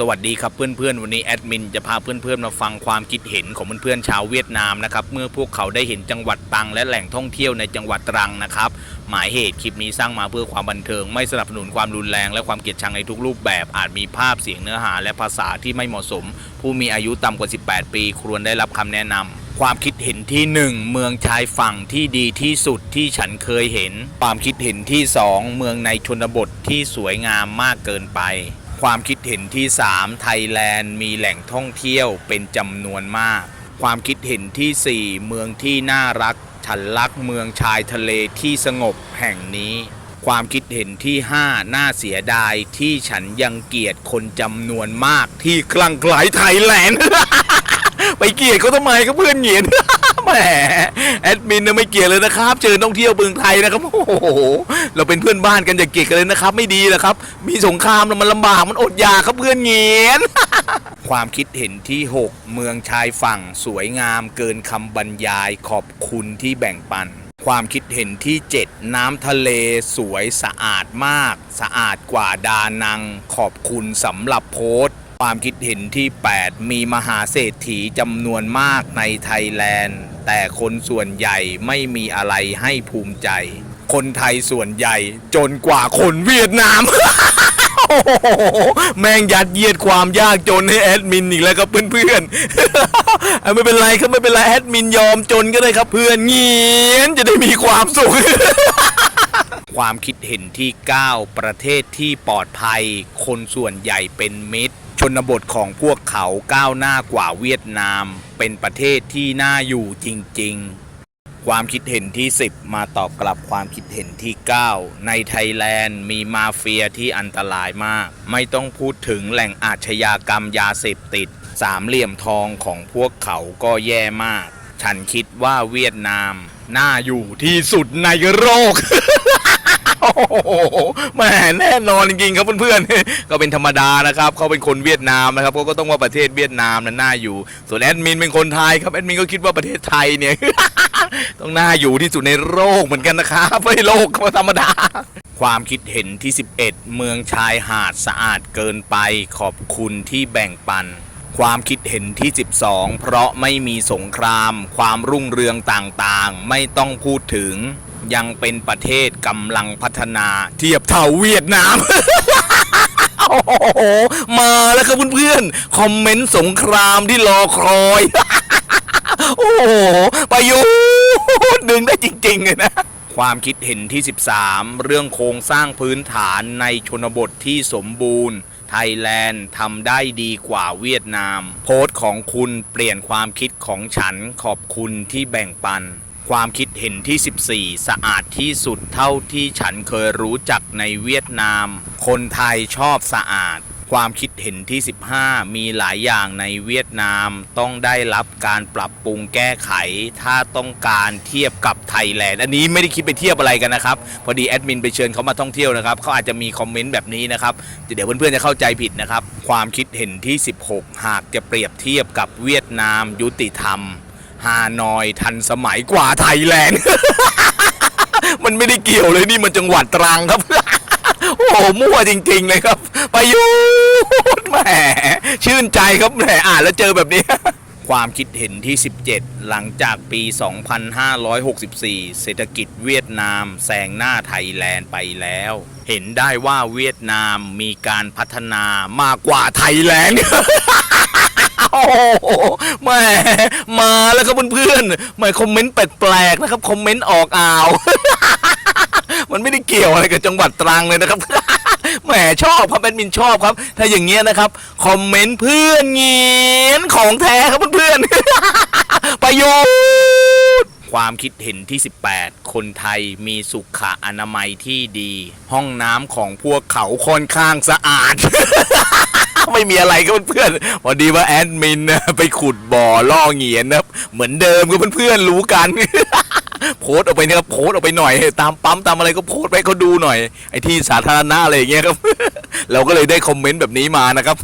สวัสดีครับเพื่อนๆ วันนี้แอดมินจะพาเพื่อนๆมาฟังความคิดเห็นของเพื่อนๆชาวเวียดนามนะครับเมื่อพวกเขาได้เห็นจังหวัดตรังและแหล่งท่องเที่ยวในจังหวัดตรังนะครับหมายเหตุคลิปนี้สร้างมาเพื่อความบันเทิง ไม่สนับสนุนความรุนแรง และความเกลียดชังในทุกรูปแบบ อาจมีภาพเสียงเนื้อหาและภาษาที่ไม่เหมาะสม ผู้มีอายุต่ำกว่า 18 ปี ควรได้รับคำแนะนำความคิดเห็นที่ 1 เมืองชายฝั่งที่ดีที่สุดที่ฉันเคยเห็น ความคิดเห็นที่ 2 เมืองในชนบทที่สวยงามมากเกินไป ความคิดเห็นที่ 3 ไทยแลนด์มีแหล่งท่องเที่ยวเป็นจำนวนมาก ความคิดเห็นทีสี่ 4 เมืองที่น่ารัก ฉันรักเมืองชายทะเลที่สงบแห่งนี้ ความคิดเห็นที่ 5 น่าเสียดายที่ฉันยังเกลียดคนจำนวนมากที่คลั่งไคล้ไทยแลนด์ ไปเกลียดเขาทำไมก็เพื่อนเหยียด แหมแอดมินน่ะไม่เกลียดเลยนะครับเจอท่องเที่ยวเมืองไทยนะครับโอ้โหเราเป็นเพื่อนบ้านกันอย่าเกลียดกันเลยนะครับ ไม่ดีหรอกครับ มีสงครามแล้วมันลำบากมันอดอยากครับเพื่อนเงียน ความคิดเห็นที่ 6 เมืองชายฝั่งสวยงามเกินคำบรรยายขอบคุณที่แบ่งปัน ความคิดเห็นที่ 7 น้ำทะเลสวยสะอาดมาก สะอาดกว่าดานัง ขอบคุณสำหรับโพสต์ ความคิดเห็นที่ 8 มีมหาเศรษฐีจำนวนมากในไทยแลนด์ แต่คนส่วนใหญ่ไม่มีอะไรให้ภูมิใจ คนไทยส่วนใหญ่จนกว่าคนเวียดนาม แม่งยัดเยียดความยากจนให้แอดมินอีกแล้วครับเพื่อนๆอะไม่เป็นไรครับไม่เป็นไรแอดมินยอมจนก็ได้ครับเพื่อนเงียนจะได้มีความสุขความคิดเห็นที่ 9 ประเทศที่ปลอดภัย คนส่วนใหญ่เป็นมิตร ชนบทของพวกเขาก้าวหน้ากว่าเวียดนาม เป็นประเทศที่น่าอยู่จริง ๆ ความคิดเห็นที่ 10 มาตอบกลับความคิดเห็นที่ 9 ในไทยแลนด์มีมาเฟียที่อันตรายมาก ไม่ต้องพูดถึงแหล่งอาชญากรรมยาเสพติด สามเหลี่ยมทองของพวกเขาก็แย่มาก ฉันคิดว่าเวียดนาม น่าอยู่ที่สุดในโลก แหมแน่นอนจริงๆครับเพื่อนๆ ก็เป็นธรรมดานะครับเขาเป็นคนเวียดนามนะครับเขาก็ต้องว่าประเทศเวียดนามนั้นน่าอยู่ ส่วนแอดมินเป็นคนไทยครับแอดมินก็คิดว่าประเทศไทยเนี่ยต้องน่าอยู่ที่สุดในโลกเหมือนกันนะครับไม่โลกก็ธรรมดา ความคิดเห็นที่ 11 เมืองชายหาดสะอาดเกินไปขอบคุณที่แบ่งปันความคิดเห็นที่ 12 เพราะไม่มีสงคราม ความรุ่งเรืองต่างๆ ไม่ต้องพูดถึง ยังเป็นประเทศกำลังพัฒนาเทียบเท่าเวียดนาม โอ้โห มาแล้วครับเพื่อนๆ คอมเมนต์สงครามที่รอคอย โอ้โห ประยุทธ์ดึงได้จริงๆเลยนะความคิดเห็นที่ 13 เรื่องโครงสร้างพื้นฐานในชนบทที่สมบูรณ์ ไทยแลนด์ทำได้ดีกว่าเวียดนาม โพสต์ของคุณเปลี่ยนความคิดของฉันขอบคุณที่แบ่งปัน ความคิดเห็นที่ 14 สะอาดที่สุดเท่าที่ฉันเคยรู้จักในเวียดนาม คนไทยชอบสะอาด ความคิดเห็นที่ 15 มีหลายอย่างในเวียดนามต้องได้รับการปรับปรุงแก้ไข ถ้าต้องการเทียบกับไทยแลนด์อันนี้ไม่ได้คิดไปเทียบอะไรกันนะครับ พอดีแอดมินไปเชิญเขามาท่องเที่ยวนะครับเขาอาจจะมีคอมเมนต์แบบนี้นะครับเดี๋ยวเพื่อนๆจะเข้าใจผิดนะครับ ความคิดเห็นที่ 16 หากจะเปรียบเทียบกับเวียดนามยุติธรรม ฮานอยทันสมัยกว่าไทยแลนด์ มันไม่ได้เกี่ยวเลยนี่มันจังหวัดตรังครับ โอ้โหมั่วจริงๆเลยครับ ประยุทธ์แหมชื่นใจครับแหมอ่านแล้วเจอแบบนี้ ความคิดเห็นที่ 17 หลังจากปี 2564 เศรษฐกิจเวียดนามแซงหน้าไทยแลนด์ไปแล้ว เห็นได้ว่าเวียดนามมีการพัฒนามากกว่าไทยแลนด์โอ้แม่ ไม่คอมเมนต์แปลกๆนะครับคอมเมนต์ออกอ่าว มันไม่ได้เกี่ยวอะไรกับจังหวัดตรังเลยนะครับ แหมชอบครับแอดมินชอบครับ ถ้าอย่างเงี้ยนะครับคอมเมนต์เพื่อนเงียนของแท้ครับเพื่อนๆประโยชน์ความคิดเห็นที่ 18 คนไทยมีสุขอนามัยที่ดี ห้องน้ำของพวกเขาค่อนข้างสะอาด ไม่มีอะไรก็เพื่อนๆพอดีว่าแอดมินนะไปขุดบ่อล่อเหงียนนะเหมือนเดิมก็เพื่อนๆรู้กัน โพสต์ออกไปนะครับโพสต์ออกไปหน่อย ตามปั๊มตามอะไรก็โพสต์ไปเขาดูหน่อย ไอ้ที่สาธารณะอะไรอย่างเงี้ยครับ เราก็เลยได้คอมเมนต์แบบนี้มานะครับ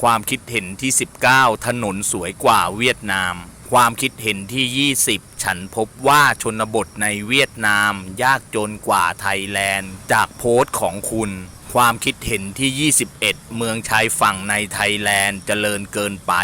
ความคิดเห็นที่ 19 ถนนสวยกว่าเวียดนาม ความคิดเห็นที่ 20 ฉันพบว่าชนบทในเวียดนาม ยากจนกว่าไทยแลนด์ จากโพสต์ของคุณ ความคิดเห็นที่ 21 เมืองชายฝั่งในไทยแลนด์เจริญเกินไป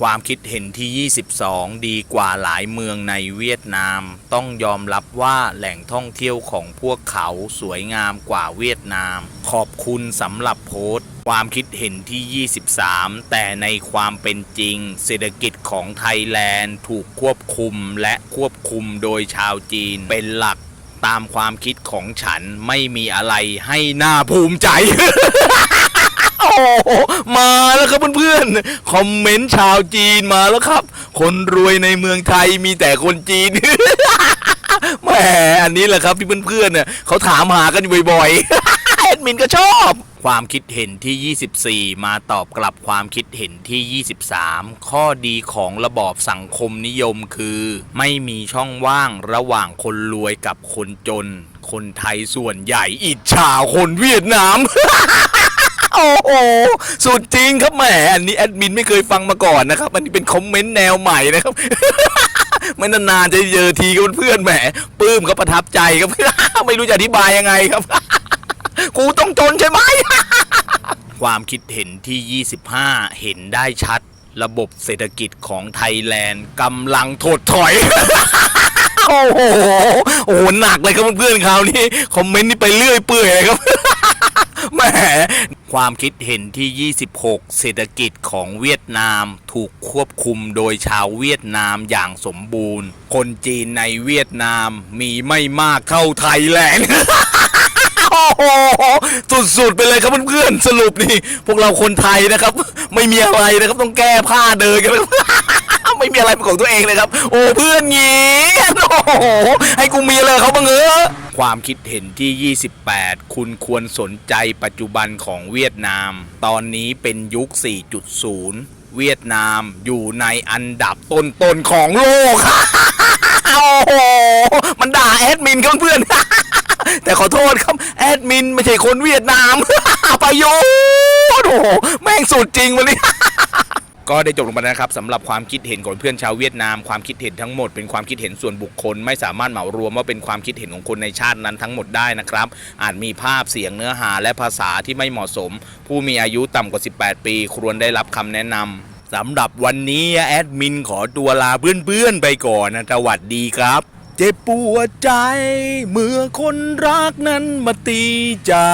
ความคิดเห็นที่ 22 ดีกว่าหลายเมืองในเวียดนาม ต้องยอมรับว่าแหล่งท่องเที่ยวของพวกเขาสวยงามกว่าเวียดนาม ขอบคุณสำหรับโพสต์ ความคิดเห็นที่ 23 แต่ในความเป็นจริง เศรษฐกิจของไทยแลนด์ถูกควบคุมและควบคุมโดยชาวจีนเป็นหลัก ตามความคิดของฉันไม่มีอะไรให้น่าภูมิใจ โอ้มาแล้วครับเพื่อนๆ คอมเมนต์ชาวจีนมาแล้วครับ คนรวยในเมืองไทยมีแต่คนจีน แหมอันนี้แหละครับที่เพื่อนๆเนี่ยเขาถามหากันอยู่บ่อยๆ มินก็ชอบ ความคิดเห็นที่ 24 มาตอบกลับความคิดเห็นที่ 23 ข้อดีของระบอบสังคมนิยมคือ ไม่มีช่องว่างระหว่างคนรวยกับคนจน คนไทยส่วนใหญ่อิจฉาคนเวียดนาม โอ้โห สุดจริงครับแหม อันนี้แอดมินไม่เคยฟังมาก่อนนะครับ อันนี้เป็นคอมเมนต์แนวใหม่นะครับ ไม่นานๆจะเจอทีกับเพื่อนๆแหมปลื้มเขาประทับใจครับ ไม่รู้จะอธิบายยังไงครับ กูต้องจนใช่ไหม ความคิดเห็นที่ 25 เห็นได้ชัด ระบบเศรษฐกิจของไทยแลนด์กำลังถดถอย โอ้โห โอ้โห หนักเลยครับเพื่อนๆคราวนี้ คอมเมนต์นี่ไปเรื่อยเปื่อยเลยครับ แหม ความคิดเห็นที่ 26 เศรษฐกิจของเวียดนามถูกควบคุมโดยชาวเวียดนามอย่างสมบูรณ์ คนจีนในเวียดนามมีไม่มากเท่าไทยแลนด์ โหสุดๆไปเลยครับเพื่อนๆสรุปนี่ พวกเราคนไทยนะครับ ไม่มีอะไรนะครับต้องแก้ผ้าเดินกันนะครับไม่มีอะไรเป็นของตัวเองเลยครับ โอ้เพื่อนงี้โอ้โหให้กูมีอะไรกับเขาบ้างเออความคิดเห็นที่ 28 คุณควรสนใจปัจจุบันของเวียดนาม ตอนนี้เป็นยุค 4.0 เวียดนามอยู่ในอันดับต้นๆของโลก โอ้โห มันด่าแอดมินครับเพื่อน แต่ขอโทษครับ แอดมินไม่ใช่คนเวียดนาม ประโยชน์โอ้โหแม่งสุดจริงวันนี้ ก็ได้จบลงไปแล้วนะครับสำหรับความคิดเห็นของเพื่อนชาวเวียดนาม ความคิดเห็นทั้งหมดเป็นความคิดเห็นส่วนบุคคล ไม่สามารถเหมารวมว่าเป็นความคิดเห็นของคนในชาตินั้นทั้งหมดได้นะครับ อาจมีภาพเสียงเนื้อหาและภาษาที่ไม่เหมาะสม ผู้มีอายุต่ำกว่า 18 ปี ควรได้รับคำแนะนำสำหรับวันนี้แอดมินขอตัวลาเพื่อนๆไปก่อนนะสวัสดีครับ เจ็บปวดใจ เมื่อคนรักนั้นมาตีจา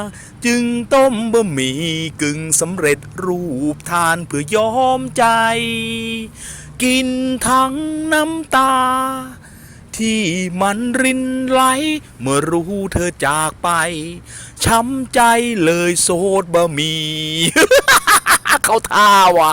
กจึงต้มบะหมี่กึ่งสำเร็จรูปทานเพื่อยอมใจ กินทั้งน้ำตา ที่มันรินไหล เมื่อรู้เธอจากไป ช้ำใจเลยโซดบะหมี่ เขาท่าว่ะ